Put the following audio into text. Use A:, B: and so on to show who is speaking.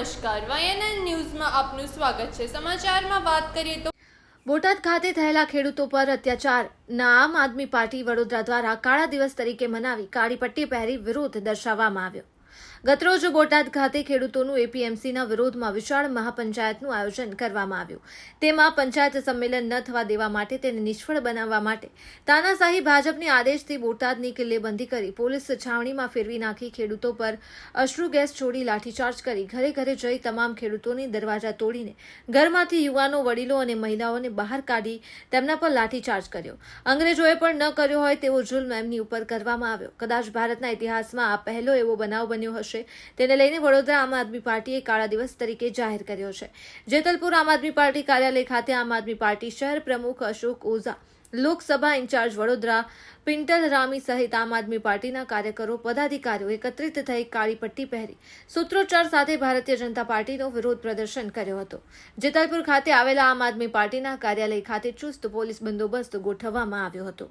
A: આઈએનએન ન્યૂઝમાં આપનું સ્વાગત છે. સમાચારમાં વાત કરીએ તો
B: બોટાદ ખાતે થયેલા ખેડૂતો પર અત્યાચારના આમ આદમી પાર્ટી વડોદરા દ્વારા કાળા દિવસ તરીકે મનાવી કાળી પટ્ટી પહેરી વિરોધ દર્શાવવામાં આવ્યો. ગતરોજ બોટાદ ખાતે ખેડૂતોનું એપીએમસીના વિરોધમાં વિશાળ મહાપંચાયતનું આયોજન કરવામાં આવ્યું. તેમાં પંચાયત સંમેલન ન થવા દેવા માટે તેને નિષ્ફળ બનાવવા માટે તાનાશાહી ભાજપની આદેશથી બોટાદની કિલ્લેબંધી કરી પોલીસ છાવણીમાં ફેરવી નાખી ખેડૂતો પર અશ્રુ ગેસ છોડી લાઠીચાર્જ કરી ઘરે ઘરે જઈ તમામ ખેડૂતોની દરવાજા તોડીને ઘરમાંથી યુવાનો, વડીલો અને મહિલાઓને બહાર કાઢી તેમના પર લાઠીચાર્જ કર્યો. અંગ્રેજોએ પણ ન કર્યો હોય તેવો જુલ્મ એમની ઉપર કરવામાં આવ્યો. કદાચ ભારતના ઇતિહાસમાં આ પહેલો એવો બનાવ બન્યો હશે. તેને લઈને વડોદરા આમ આદમી પાર્ટીએ કાળા દિવસ તરીકે જાહેર કર્યો છે. જેતલપુર આમ આદમી પાર્ટી કાર્યાલય ખાતે આમ આદમી પાર્ટી શહેર પ્રમુખ અશોક ઓઝા, લોકસભા ઇન્ચાર્જ વડોદરા, પિન્ટલ રામી સહિત આમ આદમી પાર્ટીના કાર્યકરો, પદાધિકારીઓ એકત્રિત થઈ કાળી પટ્ટી પહેરી સૂત્રોચ્ચાર સાથે ભારતીય જનતા પાર્ટીનો વિરોધ પ્રદર્શન કર્યો હતો. જેતલપુર ખાતે આવેલા આમ આદમી પાર્ટીના કાર્યાલય ખાતે ચુસ્ત પોલીસ બંદોબસ્ત ગોઠવવામાં આવ્યો હતો.